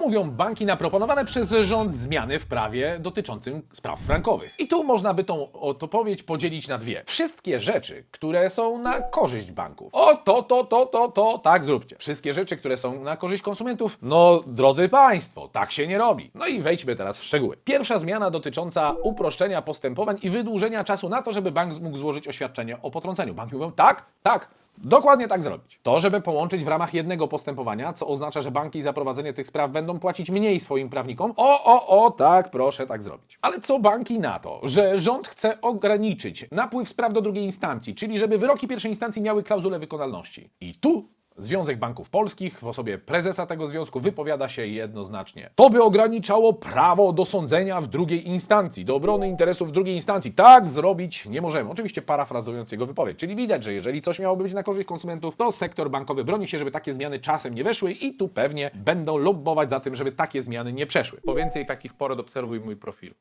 mówią banki na proponowane przez rząd zmiany w prawie dotyczącym spraw frankowych? I tu można by tą odpowiedź podzielić na dwie. Wszystkie rzeczy, które są na korzyść banków. O, to, to, to, to, to, tak zróbcie. Wszystkie rzeczy, które są na korzyść konsumentów, no, drodzy Państwo, tak się nie robi. No i wejdźmy teraz w szczegóły. Pierwsza zmiana dotycząca uproszczenia postępowań i wydłużenia czasu na to, żeby bank mógł złożyć oświadczenie o potrąceniu. Banki mówią, tak, tak, Dokładnie tak zrobić. To, żeby połączyć w ramach jednego postępowania, co oznacza, że banki za prowadzenie tych spraw będą płacić mniej swoim prawnikom. O, o, o, tak, proszę tak zrobić. Ale co banki na to, że rząd chce ograniczyć napływ spraw do drugiej instancji, czyli żeby wyroki pierwszej instancji miały klauzulę wykonalności. I tu Związek Banków Polskich w osobie prezesa tego związku wypowiada się jednoznacznie. To by ograniczało prawo do sądzenia w drugiej instancji, do obrony interesów w drugiej instancji. Tak zrobić nie możemy. Oczywiście parafrazując jego wypowiedź. Czyli widać, że jeżeli coś miałoby być na korzyść konsumentów, to sektor bankowy broni się, żeby takie zmiany czasem nie weszły i tu pewnie będą lobbować za tym, żeby takie zmiany nie przeszły. Po więcej takich porad obserwuj mój profil.